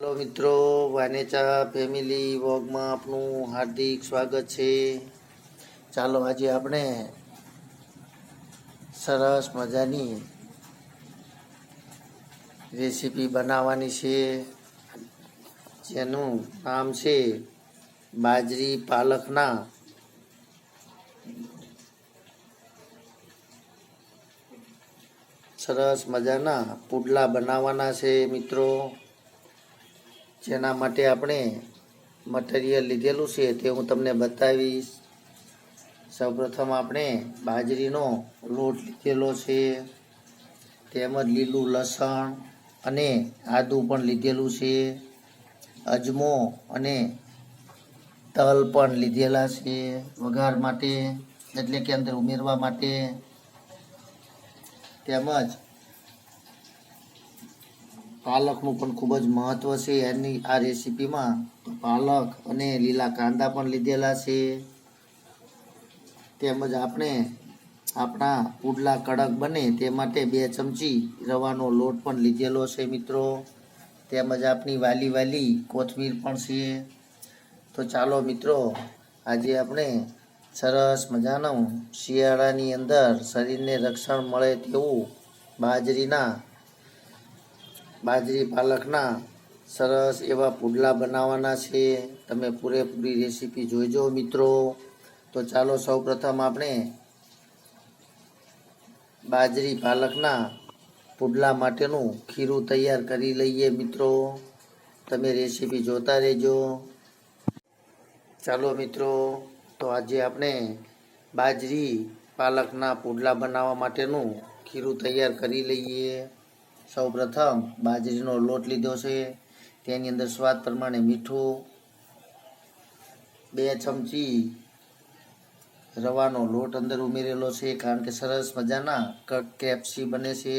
Hello મિત્રો, વાનેચા family વોગમાં આપનું હાર્દિક સ્વાગત છે. ચાલો આજે આપણે સરસ મજાની રેસીપી બનાવવાની છે. જેનું નામ છે બાજરી પાલકના. સરસ મજાના પુડલા બનાવવાના છે મિત્રો. જેના માટે આપણે મટીરિયલ લીધેલું છે તે હું તમને બતાવીશ. સૌપ્રથમ આપણે બાજરીનો લોટ લીધેલો છે, તેમજ લીલું લસણ અને આદું પણ લીધેલું છે, અજમો અને તલ પણ લીધેલા છે વઘાર માટે, એટલે કે અંદર ઉમેરવા માટે. તેમજ પાલકનું પણ ખૂબ જ મહત્વ છે. એની આ રેસીપીમાં તો પાલક અને લીલા કાંદા પણ લીધેલા છે. તેમજ આપણે આપણા પુડલા કડક બને તે માટે બે ચમચી રવાનો લોટ પણ લીધેલો છે મિત્રો. તેમજ આપણી વાલી વાલી કોથમીર પણ છે. તો ચાલો મિત્રો, આજે આપણે સરસ મજાનું શિયાળાની અંદર શરીરને રક્ષણ મળે તેવું બાજરીના બાજરી પાલકના સરસ એવા પુડલા બનાવવાના છે. તમે પૂરેપૂરી રેસીપી જોઈજો મિત્રો. તો ચાલો સૌપ્રથમ આપણે બાજરી પાલકના પુડલા માટેનું ખીરું તૈયાર કરી લઈએ મિત્રો. તમે રેસીપી જોતા રહેજો. ચાલો મિત્રો, તો આજે આપણે બાજરી પાલકના પુડલા બનાવવા માટેનું ખીરું તૈયાર કરી લઈએ. સૌપ્રથમ બાજરીનો લોટ લીધો છે. તેની અંદર સ્વાદ પ્રમાણે મીઠું, બે ચમચી રવાનો લોટ અંદર ઉમેરેલો છે, કારણ કે સરસ મજાના કટ કેપ્સી બને છે.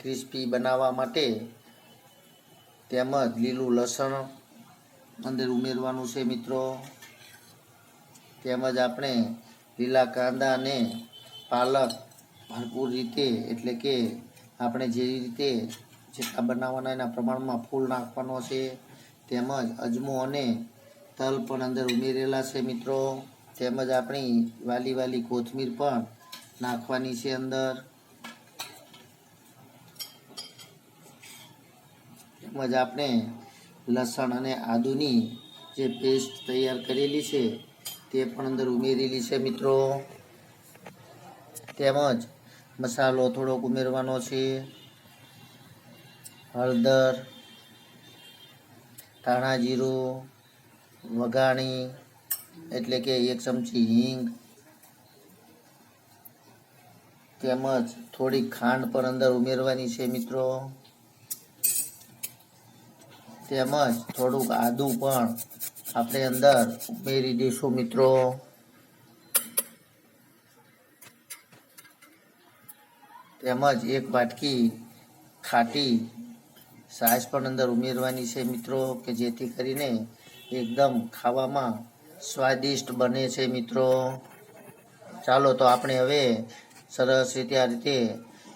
ક્રિસ્પી બનાવવા માટે તેમજ લીલું લસણ અંદર ઉમેરવાનું છે મિત્રો. તેમજ આપણે લીલા કાંદા અને પાલક ભરપૂર રીતે એટલે કે આપણે જે રીતે જેટલા બનાવવાના એના પ્રમાણમાં ફૂલ નાખવાનો છે, તેમજ અજમો અને તલ પણ અંદર ઉમેરેલા છે મિત્રો. તેમજ આપણી વાલી વાલી કોથમીર પણ નાખવાની છે અંદર. તેમજ આપણે લસણ અને આદુની જે પેસ્ટ તૈયાર કરેલી છે, તે પણ અંદર ઉમેરેલી છે મિત્રો. તેમજ મસાલો થોડોક ઉમેરવાનો છે. હળદર, ધાણા જીરું, વઘાણી, એટલે કે એક ચમચી હિંગ, તેમજ થોડી ખાંડ પણ અંદર ઉમેરવાની છે મિત્રો. તેમજ થોડુંક આદું પણ આપણે અંદર ઉમેરી દઈશું મિત્રો. તેમજ એક વાટકી ખાટી છાશ પણ અંદર ઉમેરવાની છે મિત્રો, કે જેથી કરીને એકદમ ખાવામાં સ્વાદિષ્ટ બને છે મિત્રો. ચાલો તો આપણે હવે સરસ રીતે આ રીતે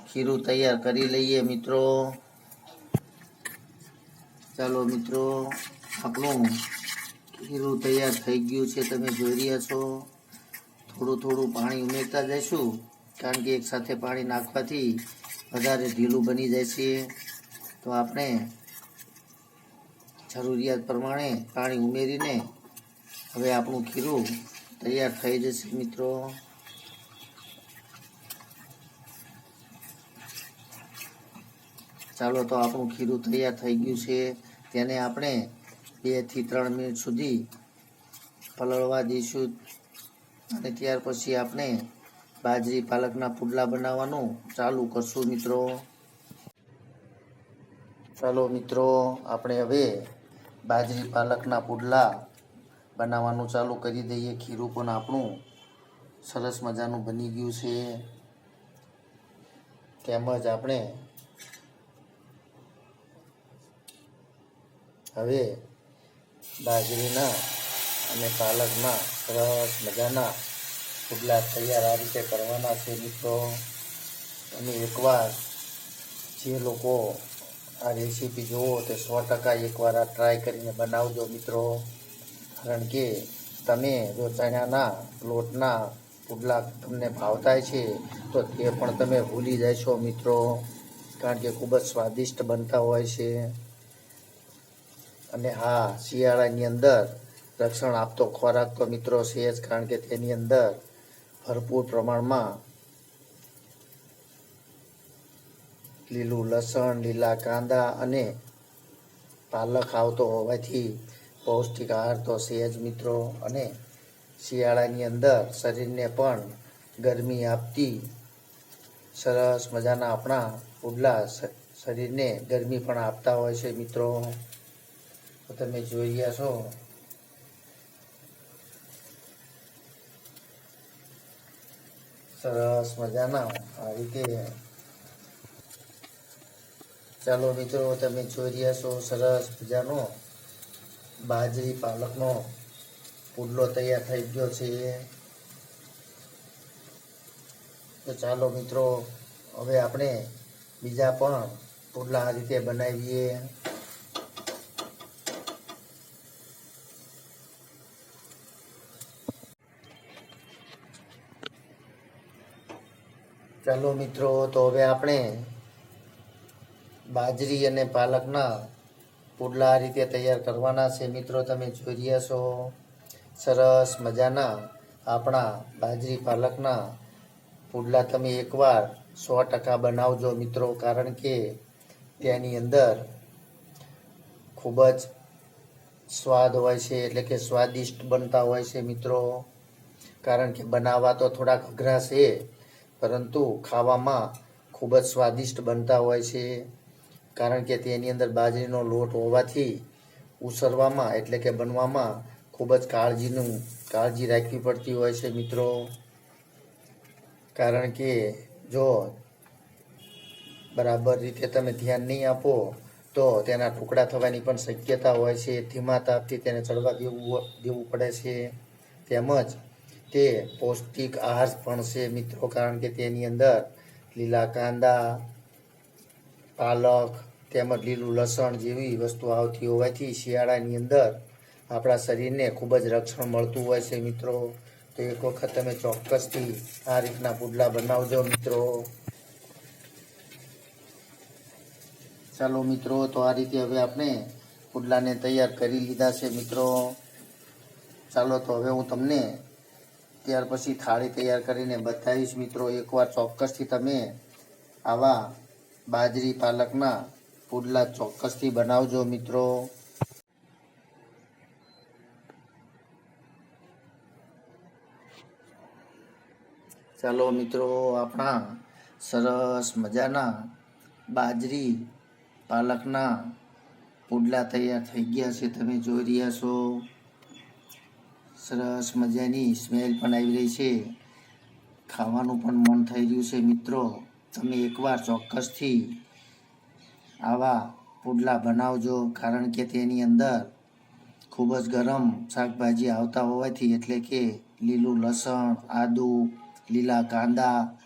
ખીરું તૈયાર કરી લઈએ મિત્રો. ચાલો મિત્રો, આપણું ખીરું તૈયાર થઈ ગયું છે. તમે જોઈ રહ્યા છો, થોડું થોડું પાણી ઉમેરતા જઈશું. કારણ કે એકસાથે પાણી નાખવાથી વધારે ઢીલું બની જાય છે. તો આપણે જરૂરિયાત પ્રમાણે પાણી ઉમેરીને હવે આપણું ખીરું તૈયાર થઈ જશે મિત્રો. ચાલો તો આપણું ખીરું તૈયાર થઈ ગયું છે. તેને આપણે બેથી ત્રણ મિનિટ સુધી પલળવા દઈશું અને ત્યાર પછી આપણે બાજરી પાલકના પુડલા બનાવવાનું. ચાલુ કરશું મિત્રો. ચાલો મિત્રો, આપણે હવે બાજરી પાલકના પુડલા બનાવવાનું ચાલુ કરી દઈએ. ખીરું પણ આપણું સરસ મજાનું બની ગયું છે. તેમજ આપણે હવે બાજરીના અને પાલકના સરસ મજાના પુડલા તૈયાર આ રીતે કરવાના છે મિત્રો. અને એકવાર જે લોકો આ રેસીપી જુઓ તે સો ટકા એકવાર આ ટ્રાય કરીને બનાવજો મિત્રો. કારણ કે તમે જો ચણાના લોટના પુડલા તમને ભાવતા છે, તો તે પણ તમે ભૂલી જાય છો મિત્રો. કારણ કે ખૂબ જ સ્વાદિષ્ટ બનતા હોય છે. અને હા, શિયાળાની અંદર રક્ષણ આપતો ખોરાક તો મિત્રો છે જ, કારણ કે તેની અંદર ભરપૂર પ્રમાણમાં લીલું લસણ, લીલા કાંદા અને પાલક આવતો હોવાથી પૌષ્ટિક આહાર તો છે જ મિત્રો. અને શિયાળાની અંદર શરીરને પણ ગરમી આપતી સરસ મજાના આપણા પુડલા શરીરને ગરમી પણ આપતા હોય છે મિત્રો. તમે જોઈ રહ્યા છો સરસ મજાના. આ રીતે ચાલો મિત્રો, તમે જોઈ રહ્યા છો સરસ મજાનો બાજરી પાલકનો પુડલો તૈયાર થઈ ગયો છે. તો ચાલો મિત્રો, હવે આપણે બીજા પણ પુડલા આ રીતે બનાવીએ. ચાલો મિત્રો તો હવે આપણે બાજરી અને પાલકના પુડલા આ રીતે તૈયાર કરવાના છે. મિત્રો, તમે જોઈ રહ્યા છો, સરસ મજાના આપણા બાજરી પાલકના પુડલા. તમે એકવાર સો ટકા બનાવજો મિત્રો, કારણ કે તેની અંદર ખૂબ જ સ્વાદ હોય છે, એટલે કે સ્વાદિષ્ટ બનતા હોય છે મિત્રો. કારણ કે બનાવવા તો થોડાક અઘરા છે પરંતુ ખાવામાં ખૂબ જ સ્વાદિષ્ટ બનતા હોય છે. કારણ કે તેની અંદર બાજરીનો લોટ હોવાથી ઉસરવામાં એટલે કે બનવામાં ખૂબ જ કાળજીનું, કાળજી રાખવી પડતી હોય છે મિત્રો. કારણ કે જો બરાબર રીતે તમે ધ્યાન નહીં આપો, તો તેના ટુકડા થવાની પણ શક્યતા હોય છે. ધીમા તાપથી તેને ચડવા દેવું દેવું પડે છે. તેમજ તે પૌષ્ટિક આહાર પણ છે મિત્રો, કારણ કે તેની અંદર લીલા કાંદા, પાલક તેમજ લીલું લસણ જેવી વસ્તુ આવતી હોવાથી શિયાળાની અંદર આપણા શરીરને ખૂબ જ રક્ષણ મળતું હોય છે મિત્રો. તો એક વખત તમે ચોક્કસથી આ રીતના પુડલા બનાવજો મિત્રો. ચાલો મિત્રો, તો આ રીતે હવે આપણે પુડલાને તૈયાર કરી લીધા છે મિત્રો. ચાલો, તો હવે હું તમને ત્યાર પછી થાળી તૈયાર કરીને બતાવીશ મિત્રો એકવાર ચોક્કસથી તમે આવા બાજરી, પાલકના પુડલા ચોક્કસથી બનાવજો મિત્રો. ચાલો મિત્રો, આપણા સરસ મજાના બાજરી, પાલકના પુડલા તૈયાર થઈ ગયા છે. તમે જોઈ રહ્યા છો. સરસ મજાની સ્મેલ પણ આવી રહી છે. ખાવાનું પણ મન થઈ રહ્યું છે, મિત્રો. તમે એકવાર ચોક્કસથી આવા પુડલા બનાવજો, કારણ કે તેની અંદર ખૂબ જ ગરમ શાકભાજી આવતા હોવાથી, એટલે કે લીલું લસણ, આદુ, લીલા કાંદા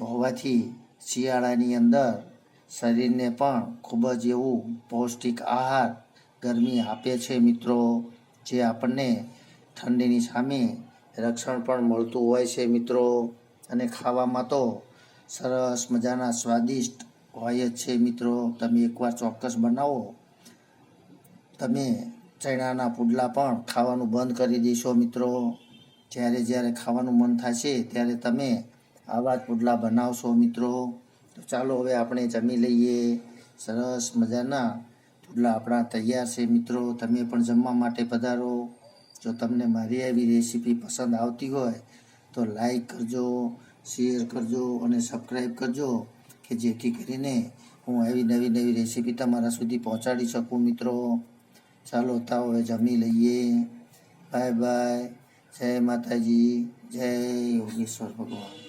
હોવાથી શિયાળાની અંદર શરીરને પણ ખૂબ જ એવું પૌષ્ટિક આહાર ગરમી આપે છે, મિત્રો. જે આપણને ઠંડીની સામે રક્ષણ પણ મળતું હોય છે મિત્રો. અને ખાવામાં તો સરસ મજાના સ્વાદિષ્ટ હોય જ છે મિત્રો. તમે એકવાર ચોક્કસ બનાવો. તમે ચણાના પુડલા પણ ખાવાનું બંધ કરી દેશો મિત્રો. જ્યારે જ્યારે ખાવાનું મન થશે ત્યારે તમે આવા જ પુડલા બનાવશો મિત્રો. તો ચાલો હવે આપણે જમી લઈએ. સરસ મજાના પુડલા આપણા તૈયાર છે મિત્રો. તમે પણ જમવા માટે પધારો. જો તમને મારી આવી રેસીપી પસંદ આવતી હોય, તો લાઈક કરજો, શેર કરજો અને સબસ્ક્રાઈબ કરજો, કે જેથી કરીને હું આવી નવી નવી રેસીપી તમારા સુધી પહોંચાડી શકું મિત્રો. ચાલો તાવ હવે જમી લઈએ. Bye bye. જય માતાજી. જય યોગેશ્વર ભગવાન.